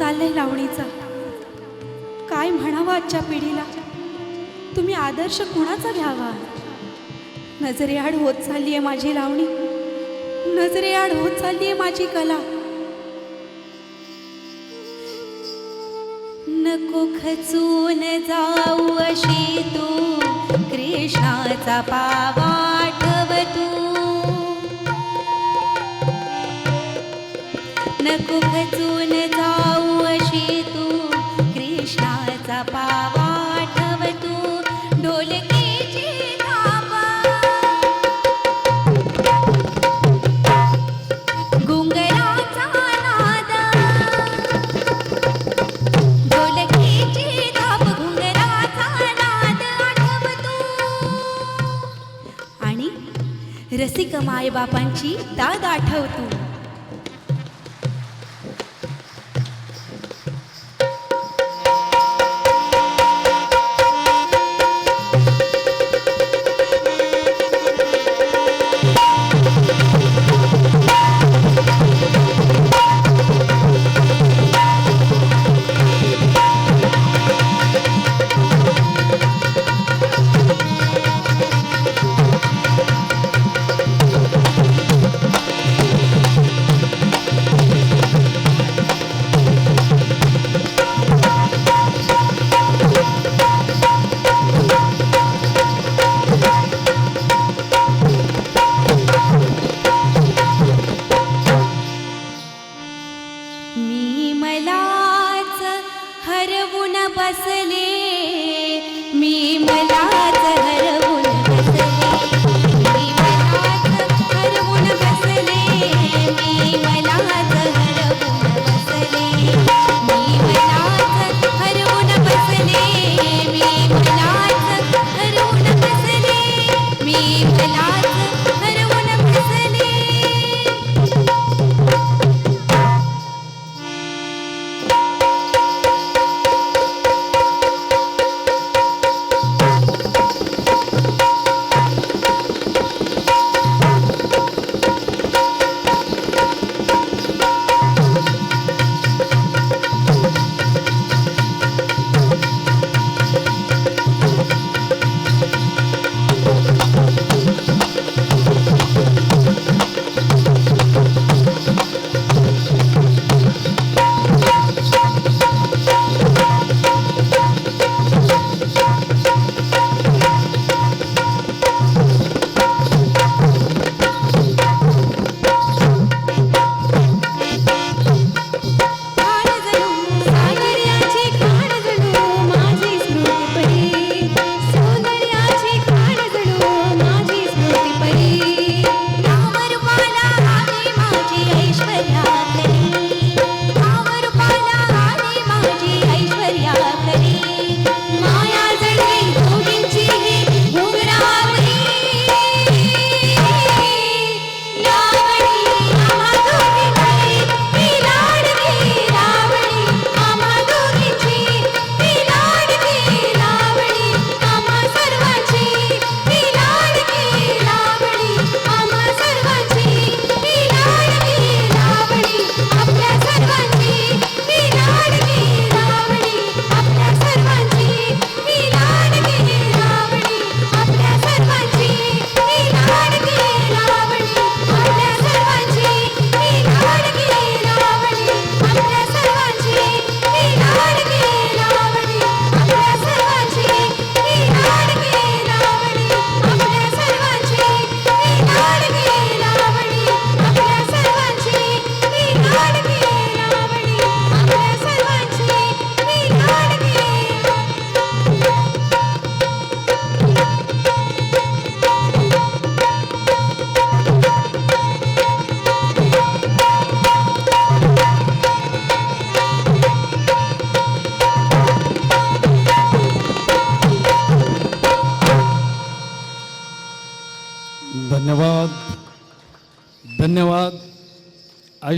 लावणीचा. काय म्हणावं आजच्या पिढीला? तुम्ही आदर्श कुणाचा घ्यावा? नजरेआड होत चालली आहे माझी लावणी. नजरेआड होत चालली आहे माझी कला. नको खचून जाऊ अशी तू. कृष्णाचा पावाठव तू नको खचून जाऊ बापांची दाद आठवतो.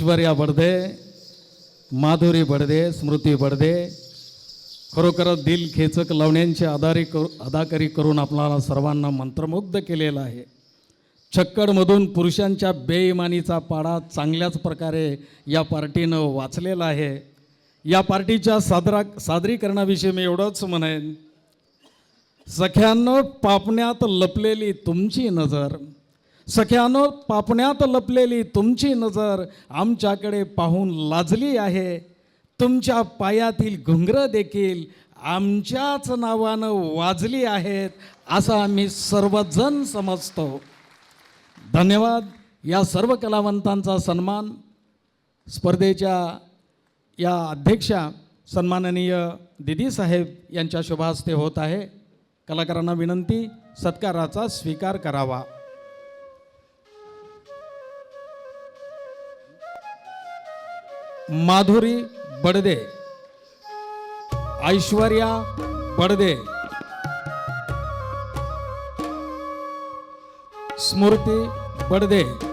ऐश्वर्या बडदे माधुरी बडदे स्मृती बडदे खरोखरच दिल खेचक लावण्यांची आधारी करू अदाकारी करून आपणाला सर्वांना मंत्रमुग्ध केलेलं आहे छक्कडमधून पुरुषांच्या बेईमानीचा पाडा चांगल्याच प्रकारे या पार्टीनं वाचलेला आहे या पार्टीच्या सादरा सादरीकरणाविषयी मी एवढंच म्हणेन सख्यानं पापण्यात लपलेली तुमची नजर सख्यानं पापण्यात लपलेली तुमची नजर आमच्याकडे पाहून लाजली आहे. तुमच्या पायातील घुंगरं देखील आमच्याच नावानं वाजली आहेत असं आम्ही सर्वजण समजतो. धन्यवाद. या सर्व कलावंतांचा सन्मान स्पर्धेच्या या अध्यक्षा सन्माननीय दिदीसाहेब यांच्या शुभहस्ते होत आहे. कलाकारांना विनंती सत्काराचा स्वीकार करावा. माधुरी बडदे ऐश्वर्या बडदे स्मृती बडदे.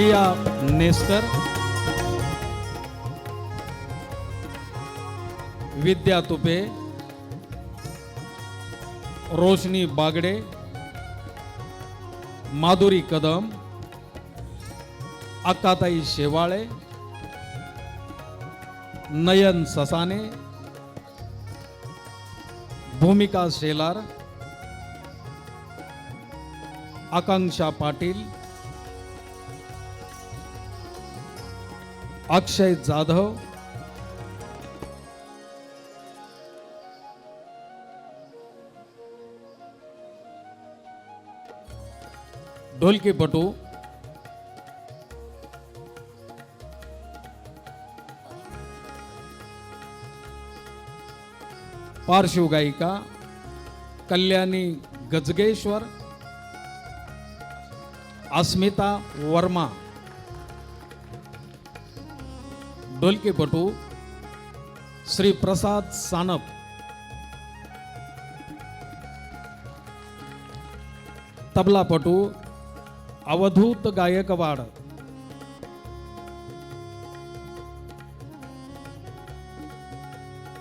प्रिया नेस्कर विद्या तुपे रोशनी बागडे माधुरी कदम अक्काताई शेवाळे नयन ससाने भूमिका शेलार आकांक्षा पाटील अक्षय जाधव. ढोलकीपटू पार्श्वगायिका कल्याणी गजगेश्वर अस्मिता वर्मा. ढोलकीपटू श्री प्रसाद सानप. तबलापटू अवधूत गायकवाड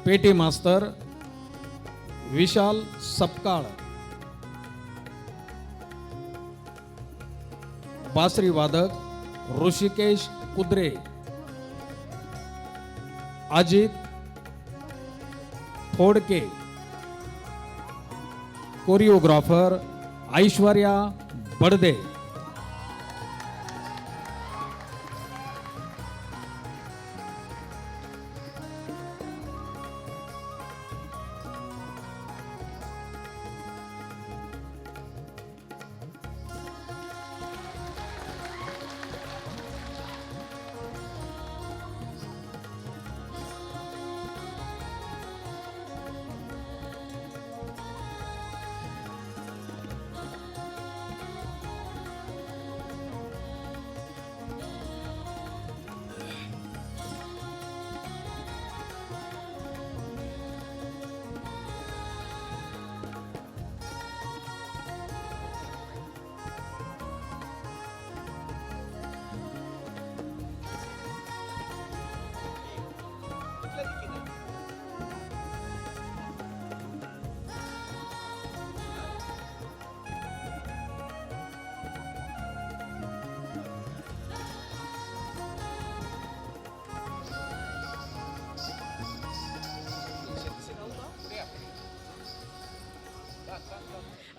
पेटी मास्तर विशाल सपकाळ. बासरी वादक ऋषिकेश कुद्रे. अजित फोडके कोरिओग्राफर ऐश्वर्या बडदे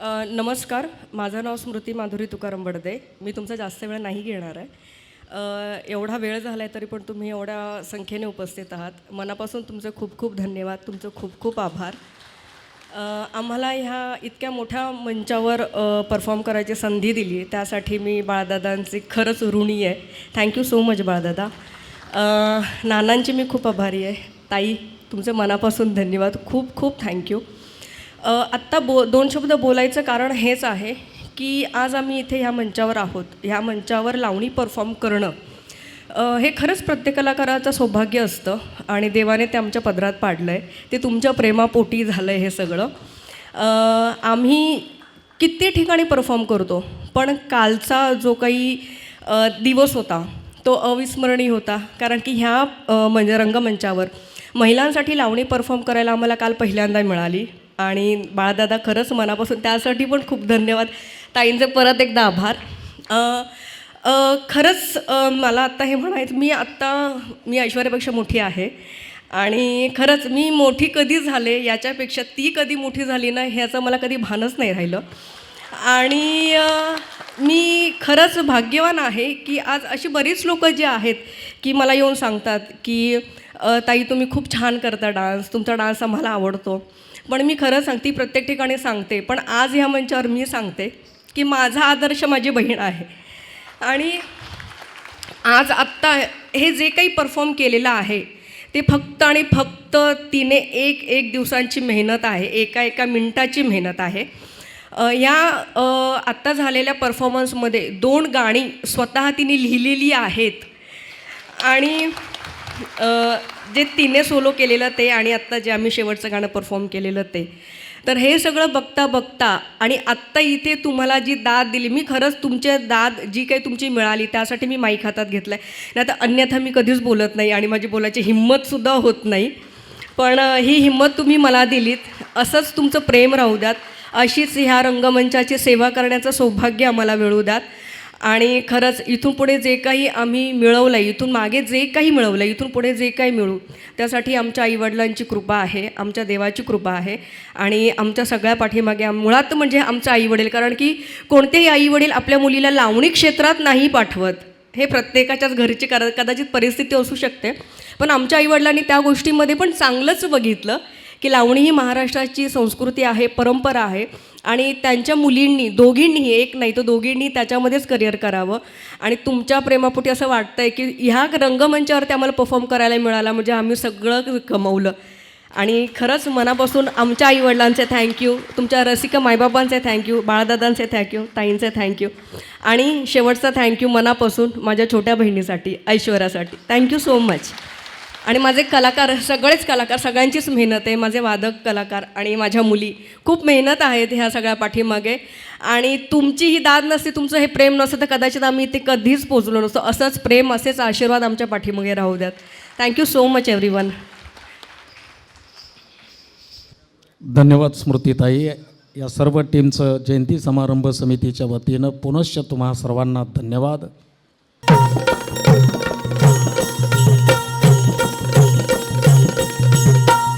नमस्कार. माझं नाव स्मृती माधुरी तुकाराम बडदे. मी तुमचा जास्त वेळ नाही घेणार आहे. एवढा वेळ झाला आहे तरी पण तुम्ही एवढ्या संख्येने उपस्थित आहात. मनापासून तुमचे खूप खूप धन्यवाद. तुमचं खूप खूप आभार. आम्हाला ह्या इतक्या मोठ्या मंचावर परफॉर्म करायची संधी दिली त्यासाठी मी बाळदादांची खरंच ऋणी आहे. Thank you so much Baldada. नानांची मी खूप आभारी आहे. ताई तुमचे मनापासून धन्यवाद. खूप खूप थँक्यू आत्ता बो दोन शब्द बोलायचं कारण हेच आहे की आज आम्ही इथे ह्या मंचावर आहोत. ह्या मंचावर लावणी परफॉर्म करणं हे खरंच प्रत्येक कलाकाराचं सौभाग्य असतं आणि देवाने ते आमच्या पदरात पाडलं आहे ते तुमच्या प्रेमापोटी झालं आहे हे सगळं. आम्ही किती ठिकाणी परफॉर्म करतो पण कालचा जो काही दिवस होता तो अविस्मरणीय होता. कारण की ह्या म्हणजे रंगमंचावर महिलांसाठी लावणी परफॉर्म करायला आम्हाला काल पहिल्यांदा मिळाली. आणि बाळदादा खरंच मनापासून त्यासाठी पण खूप धन्यवाद. ताईंचे परत एकदा आभार. खरंच मला आत्ता हे म्हणायचं मी आत्ता मी ऐश्वर्यापेक्षा मोठी आहे. आणि खरंच मी मोठी कधी झाले याच्यापेक्षा ती कधी मोठी झाली ना ह्याचं मला कधी भानच नाही राहिलं. आणि मी खरंच भाग्यवान आहे की आज अशी बरीच लोक जी आहेत की मला येऊन सांगतात की ताई तुम्ही खूप छान करता डान्स तुमचा डान्स आम्हाला आवडतो. पण मी खरं सांगते प्रत्येक ठिकाणी सांगते. पण आज ह्या मंचावर मी सांगते की माझा आदर्श माझी बहीण आहे. आणि आज आत्ता हे जे काही परफॉर्म केलेलं आहे ते फक्त आणि फक्त तिने एक एक दिवसांची मेहनत आहे एका एका मिनटाची मेहनत आहे. या आत्ता झालेल्या परफॉर्मन्समध्ये दोन गाणी स्वतः तिने लिहिलेली आहेत. आणि जे तिने सोलो केलेलं ते आणि आत्ता जे आम्ही शेवटचं गाणं परफॉर्म केलेलं ते. तर हे सगळं बघता बघता आणि आत्ता इथे तुम्हाला जी दाद दिली मी खरंच तुमच्या दाद जी काही तुमची मिळाली त्यासाठी मी माईक हातात घेतला आहे नाही तर अन्यथा मी कधीच बोलत नाही आणि माझी बोलायची हिंमतसुद्धा होत नाही. पण ही हिंमत तुम्ही मला दिलीत. असंच तुमचं प्रेम राहू द्यात. अशीच ह्या रंगमंचाची सेवा करण्याचं सौभाग्य आम्हाला मिळू द्यात. आणि खरंच इथून पुढे जे काही आम्ही मिळवलं आहे इथून मागे जे काही मिळवलं आहे इथून पुढे जे काही मिळू त्यासाठी आमच्या आईवडिलांची कृपा आहे आमच्या देवाची कृपा आहे आणि आमच्या सगळ्या पाठीमागे मुळात म्हणजे आमचं आईवडील कारण की कोणतेही आईवडील आपल्या मुलीला लावणी क्षेत्रात नाही पाठवत. हे प्रत्येकाच्याच घरची कदाचित परिस्थिती असू शकते. पण आमच्या आईवडिलांनी त्या गोष्टीमध्ये पण चांगलंच बघितलं. की लावणी ही महाराष्ट्राची संस्कृती आहे परंपरा आहे आणि त्यांच्या मुलींनी दोघींनीही एक नाही तर दोघींनी त्याच्यामध्येच करिअर करावं. आणि तुमच्या प्रेमापोटी असं वाटतं आहे की ह्या रंगमंचावरती आम्हाला परफॉर्म करायला मिळाला म्हणजे आम्ही सगळं कमवलं. आणि खरंच मनापासून आमच्या आईवडिलांचे थँक्यू तुमच्या रसिका मायबाबांचे थँक्यू बाळदादांचे थँक्यू ताईंचे थँक्यू आणि शेवटचा थँक्यू मनापासून माझ्या छोट्या बहिणीसाठी ऐश्वर्यासाठी. थँक्यू सो मच आणि माझे कलाकार सगळेच कलाकार सगळ्यांचीच मेहनत आहे. माझे वादक कलाकार आणि माझ्या मुली खूप मेहनत आहेत ह्या सगळ्या पाठीमागे. आणि तुमची ही दाद नसते तुमचं हे प्रेम नसतं तर कदाचित आम्ही इथे कधीच पोचलो नसतो. असंच प्रेम असेच आशीर्वाद आमच्या पाठीमागे राहू द्यात. Thank you so much every one धन्यवाद स्मृतीताई. या सर्व टीमचं जयंती समारंभ समितीच्या वतीनं पुनश्च तुम्हा सर्वांना धन्यवाद.